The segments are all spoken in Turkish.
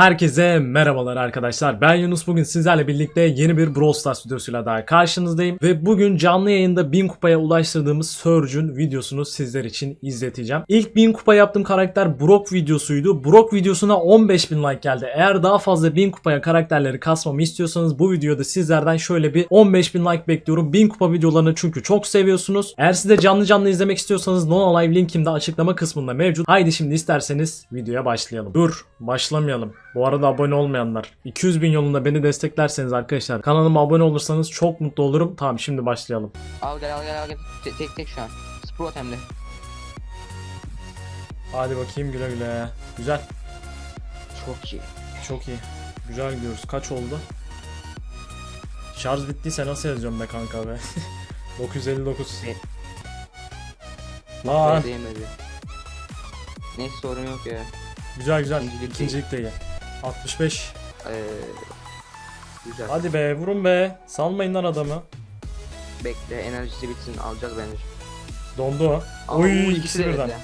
Herkese merhabalar arkadaşlar. Ben Yunus. Bugün sizlerle birlikte yeni bir Brawl Stars videosuyla daha karşınızdayım. Ve bugün canlı yayında 1000 kupaya ulaştırdığımız Surge'ün videosunu sizler için izleteceğim. İlk 1000 kupa yaptığım karakter Brock videosuydu. Brock videosuna 15.000 like geldi. Eğer daha fazla 1000 kupaya karakterleri kasmamı istiyorsanız bu videoda sizlerden şöyle bir 15.000 like bekliyorum. 1000 kupa videolarını çünkü çok seviyorsunuz. Eğer siz de canlı canlı izlemek istiyorsanız Nono Live linkim de açıklama kısmında mevcut. Haydi şimdi isterseniz videoya başlayalım. Dur başlamayalım. Bu arada abone olmayanlar 200 bin yolunda beni desteklerseniz arkadaşlar kanalıma abone olursanız çok mutlu olurum. Tamam şimdi başlayalım. Al gel al gel al gel. Te- tek tek şu an. Sprout hem de. Hadi bakayım güle güle. Güzel. Çok iyi. Çok iyi. Güzel gidiyoruz. Kaç oldu? Şarj bittiyse nasıl yazacağım be kanka be? 959. E- Lan. Değmedi. Neyse sorun yok ya. Güzel güzel. İkincilik İkincilik de iyi. 65. Ee, güzel. Hadi be vurun be. Salmayın lan adamı. Bekle enerjisi bitsin alacağız bence. Dondu o. Ama Oy ikisi de birden. bekle.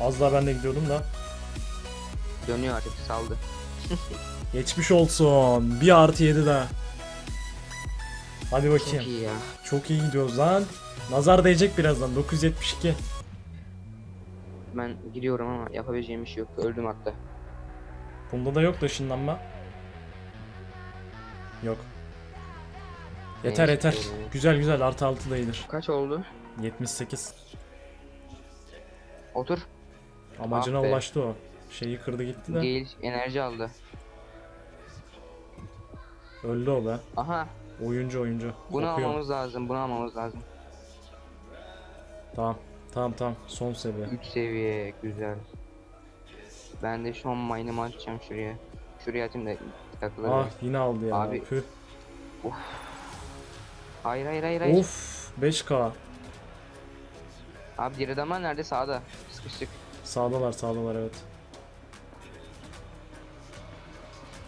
Az daha ben de gidiyordum da. Dönüyor artık saldı. Geçmiş olsun. Bir artı 7 daha. Hadi bakayım. Çok iyi ya. Çok iyi gidiyoruz lan. Nazar değecek birazdan. 972. Ben gidiyorum ama yapabileceğim bir şey yok. Öldüm hatta. Bunda da yok da ışınlanma. Yok. Yeter Neyse, yeter. Güzel güzel artı 6 da iyidir. Kaç oldu? 78. Otur. Amacına Ah be. ulaştı o. Şeyi kırdı gitti de. Gale enerji aldı. Öldü o be. Aha. Oyuncu oyuncu. Bunu Kopuyor. almamız lazım. Bunu almamız lazım. Tamam. Tamam tamam. Son seviye. 3 seviye güzel. Ben de şu an mine'ımı açacağım şuraya. Şuraya atayım da takılır. Ah yine aldı ya. Abi. Püh. Hayır hayır hayır hayır. Of 5k. Abi diğer adamlar nerede? Sağda. Sıkıştık. Sağdalar sağdalar evet.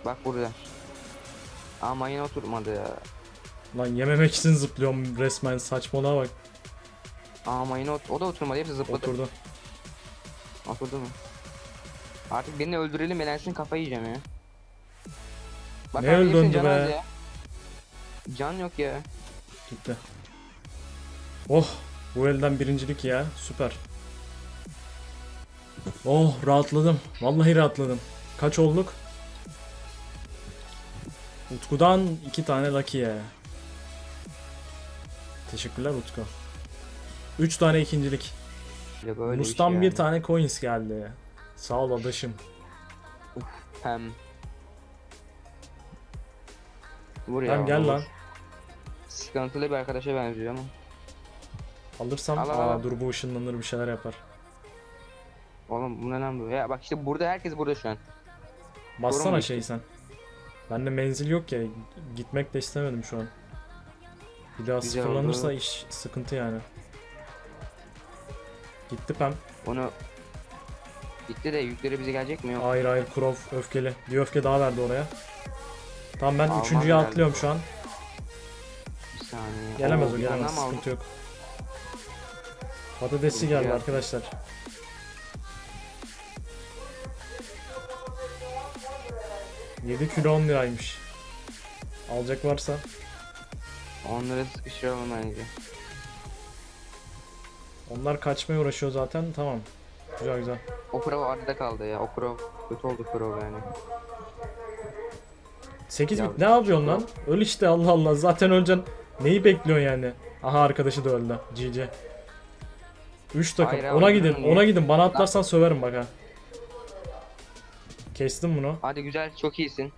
Bak burada. Aa mine oturmadı ya. Lan yememek için zıplıyorum resmen saçmalığa bak. Aa mine ot o da oturmadı. Hepsi zıpladı. Oturdu. Oturdu mu? Artık birini öldürelim elensin kafayı yiyeceğim ya. Bak Ne abi, öldü hepsinin canı be? az ya. Can yok ya. Gitti. Oh bu elden birincilik ya süper. Oh rahatladım. Vallahi rahatladım. Kaç olduk? Utku'dan iki tane Lucky'ye. Teşekkürler Utku. Üç tane ikincilik. Ya böyle Mus'tan bir, şey tane coins geldi. Sağ ol adaşım. Hem. Vur ya. Tamam gel vur. lan. Sıkıntılı bir arkadaşa benziyor ama. Alırsam Al, al, aa al. dur bu ışınlanır bir şeyler yapar. Oğlum bu ne lan bu? Ya bak işte burada herkes burada şu an. Bassana mu şeyi sen. Bende menzil yok ya. Gitmek de istemedim şu an. Bir daha Güzel sıfırlanırsa oldu. iş sıkıntı yani. Gitti Pem. Onu Gitti de yükleri bize gelecek mi yok? Hayır hayır Krov öfkeli. Bir öfke daha verdi oraya. Tamam ben Alman üçüncüye herhalde. atlıyorum şu an. Bir saniye. Gelemez Oo, o bir gelemez. tane aldı? Sıkıntı yok. Patatesi geldi attım. arkadaşlar. Yedi kilo 10 liraymış. Alacak varsa. Onları sıkıştıralım bence. Onlar kaçmaya uğraşıyor zaten. Tamam. Güzel güzel. O Crow arada kaldı ya. O Crow kötü oldu Crow yani. 8 Ya, bit ne yapıyorsun lan? Öl işte Allah Allah. Zaten öleceksin. Neyi bekliyorsun yani? Aha arkadaşı da öldü. GG. 3 takım. Hayır ona gidin. Ona niye. gidin. Bana atlarsan söverim bak ha. Kestim bunu. Hadi güzel çok iyisin.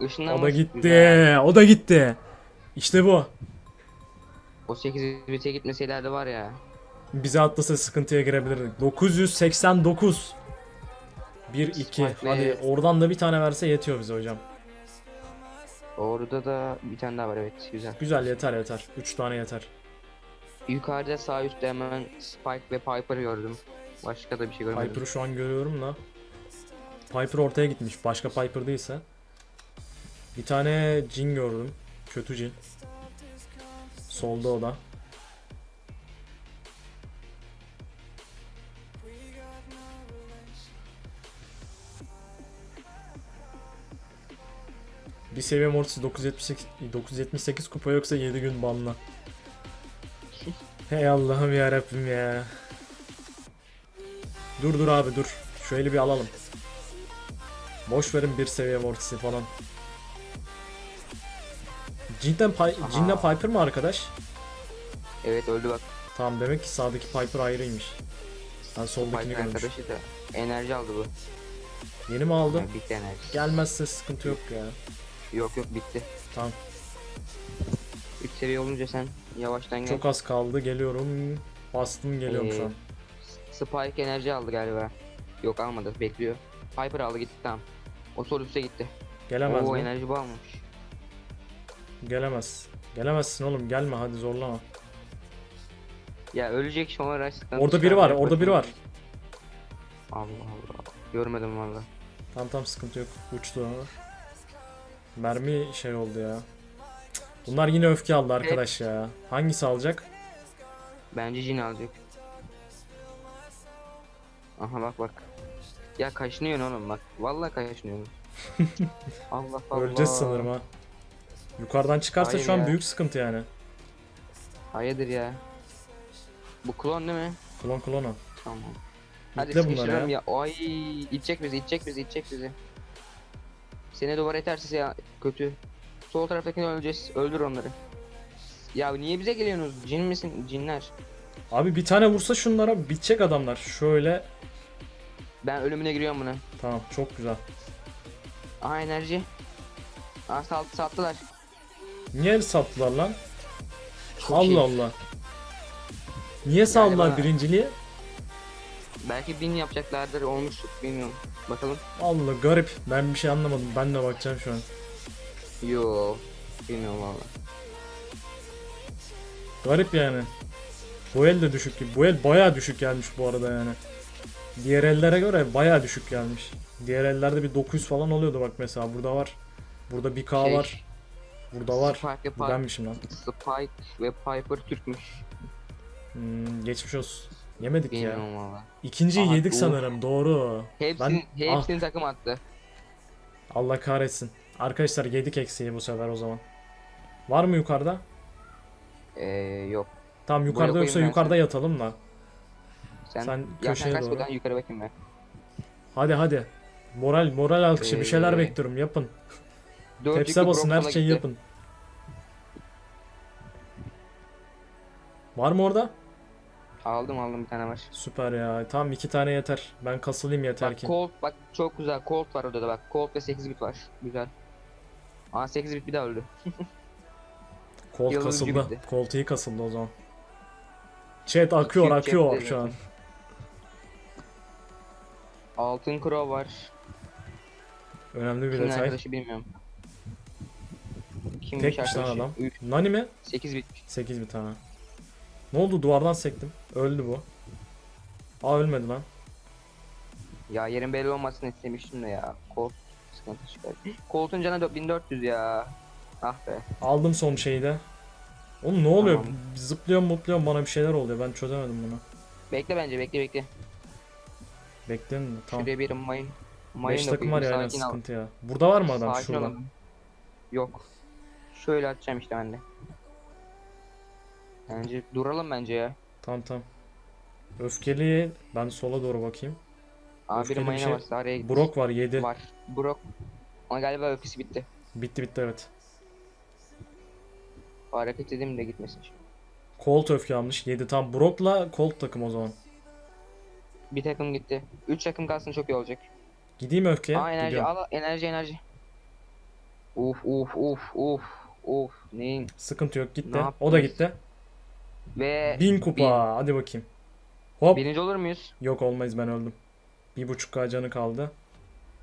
Işınlanma O da gitti. güzel. O da gitti. İşte bu. O 8 bite gitmeseylerdi var ya. Bize atlasa sıkıntıya girebilirdik. 989. 1 2. Spike Hadi oradan da bir tane verse yetiyor bize hocam. Orada da bir tane daha var evet güzel. Güzel yeter yeter. 3 tane yeter. Yukarıda sağ üstte hemen Spike ve Piper gördüm. Başka da bir şey görmedim. Piper'ı şu an görüyorum da. Piper ortaya gitmiş. Başka Piper değilse. Bir tane Jin gördüm. Kötü Jin. Solda o da. Bir seviye mortis 978, 978 kupa yoksa 7 gün banla. Hey Allah'ım ya Rabbim ya. Dur dur abi dur. Eli bir alalım. Boş verin bir seviye mortisi falan. Cidden Pi-. Cinna Piper mı arkadaş? Evet öldü bak. Tamam demek ki sağdaki Piper ayrıymış. Ben soldakini Piper görmüşüm. arkadaşı da enerji aldı bu. Yeni mi aldın? Yani bitti enerji. Gelmezse sıkıntı yok ya. Yok yok bitti. Tamam. 3 seviye olunca sen yavaştan gel. Çok az kaldı. Geliyorum. Bastım geliyorum şu Ee, an. Spike enerji aldı galiba. Yok almadı bekliyor. Piper aldı gitti tamam. O sol üste gitti. Gelemez Oo mi? enerji bu almamış. Gelemez. Gelemezsin oğlum gelme hadi zorlama. Ya ölecek sonra sıkıntı Orada biri var, orada biri var. Allah Allah. Görmedim valla. Tamam tamam sıkıntı yok. Uçtu. Mermi şey oldu ya. Cık, Bunlar yine öfke aldı arkadaş ya. Hangisi alacak? Bence Jin alacak. Aha bak bak. Ya kaşınıyorsun oğlum bak. Vallahi kaşınıyorsun. Allah Allah. Öleceğiz sanırım ha. Yukarıdan çıkarsa Hayır şu an ya. büyük sıkıntı yani. Hayırdır ya. Bu klon değil mi? Klon klona. Tamam. Hadi Yükle bunları sıkıştıralım ya. ya. Ay itecek bizi, itecek bizi, itecek bizi. Seni duvar iterse ya kötü. Sol taraftakini öleceğiz. Öldür onları. Ya niye bize geliyorsunuz? Cin misin? Cinler. Abi bir tane vursa şunlara bitecek adamlar. Şöyle. Ben ölümüne giriyorum buna. Tamam çok güzel. Aha enerji. Aa salt, sattılar. Niye sattılar lan? Çok Allah iyi. Allah. Niye saldılar birinciliği? Belki bin yapacaklardır olmuş bilmiyorum. Bakalım. Allah garip. Ben bir şey anlamadım. Ben de bakacağım şu an. Yo. Bilmiyorum valla. Garip yani. Bu el de düşük gibi. Bu el bayağı düşük gelmiş bu arada yani. Diğer ellere göre bayağı düşük gelmiş. Diğer ellerde bir 900 falan oluyordu bak mesela. Burada var. Burada bir K Şey, var. Burada var. Spike ve, Bu benmişim lan. Spike ve Piper Türkmüş. Hmm, geçmiş olsun. Yemedik ya. Bilmiyorum valla. İkinciyi Aha, yedik uf. sanırım. Doğru. Hepsini, Ben- hepsini takım attı. Allah kahretsin. Arkadaşlar yedik eksiği bu sefer o zaman. Var mı yukarıda? Ee, yok. Tamam yukarıda koyayım yoksa ben yukarıda yatalım da. Sen, Sen ya köşeye kaç doğru. buradan yukarı bakayım ben. Hadi hadi. Moral moral alkışı bir şeyler Ee, bekliyorum yapın. Dört Tepse basın her şeyi gitti. yapın. Var mı orada? Aldım aldım bir tane var. Süper ya. Tamam iki tane yeter. Ben kasılayım yeter Bak ki. Colt bak çok güzel Colt var orada da bak. Colt ve 8 bit var. Güzel. Aa 8 bit bir daha öldü. Colt kasıldı. Colt iyi kasıldı o zaman. Chat akıyor yük akıyor şu an. Altın Crow var. Önemli bir Kimin detay. arkadaşı bilmiyorum. Kimmiş Tekmiş lan arkadaşı? adam. Üç, Nani mi? 8 bit. 8 bir tane. Ne oldu duvardan sektim. Öldü bu. Aa ölmedi lan. Ya yerin belli olmasını istemiştim de ya. Colt sıkıntı çıkar. Colt'un canı dö- 1400 ya. Ah be. Aldım son şeyi de. Oğlum ne oluyor? Tamam. Zıplıyorum mutluyorum bana bir şeyler oluyor. Ben çözemedim bunu. Bekle bence bekle bekle. Bekleyin de tamam. Şuraya bir mayın. Mayın 5 da takım var ya aynen sıkıntı ya. Burada var mı adam Sakin şurada? olalım. Yok. Şöyle atacağım işte ben de. Bence duralım bence ya. Tamam tamam. Öfkeli ben sola doğru bakayım. Abi Öfkeli bir bir mayına şey- araya git. Brok var 7. Var. Brok. Ama galiba öfkesi bitti. Bitti bitti evet. Hareket edeyim de gitmesin şimdi. Colt öfke almış 7 tam. Brock'la Colt takım o zaman. Bir takım gitti. 3 takım kalsın çok iyi olacak. Gideyim öfkeye. Aa enerji Gidiyorum. al enerji enerji. Uf uf uf uf uf neyin Sıkıntı yok gitti. O da gitti. Ve 1000 kupa hadi bakayım. Hop. birinci olur muyuz? Yok olmayız ben öldüm. Bir buçuk K canı kaldı.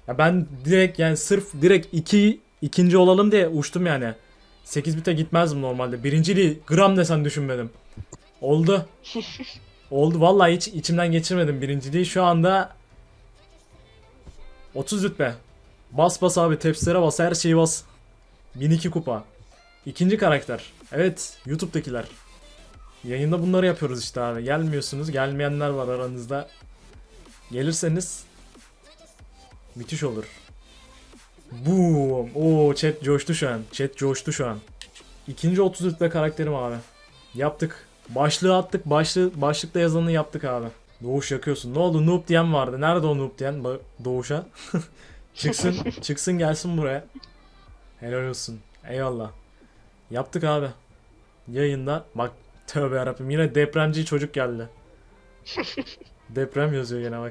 Ya ben direkt yani sırf direkt iki ikinci olalım diye uçtum yani. 8 bite gitmezdim normalde. Birinciliği gram desen düşünmedim. Oldu. Oldu vallahi hiç içimden geçirmedim birinciliği. Şu anda 30 rütbe. Bas bas abi tepsilere bas her şeyi bas. 1002 kupa. İkinci karakter. Evet YouTube'dakiler. Yayında bunları yapıyoruz işte abi. Gelmiyorsunuz. Gelmeyenler var aranızda. Gelirseniz müthiş olur. Boom. Oo chat coştu şu an. Chat coştu şu an. İkinci 30 rütbe karakterim abi. Yaptık. Başlığı attık. Başlığı, başlıkta yazanı yaptık abi. Doğuş yakıyorsun. Ne oldu? Noob diyen vardı. Nerede o noob diyen? Ba- Doğuş'a. çıksın. çıksın gelsin buraya. Helal olsun. Eyvallah. Yaptık abi. Yayında. Bak tövbe yarabbim. Yine depremci çocuk geldi. Deprem yazıyor yine bak.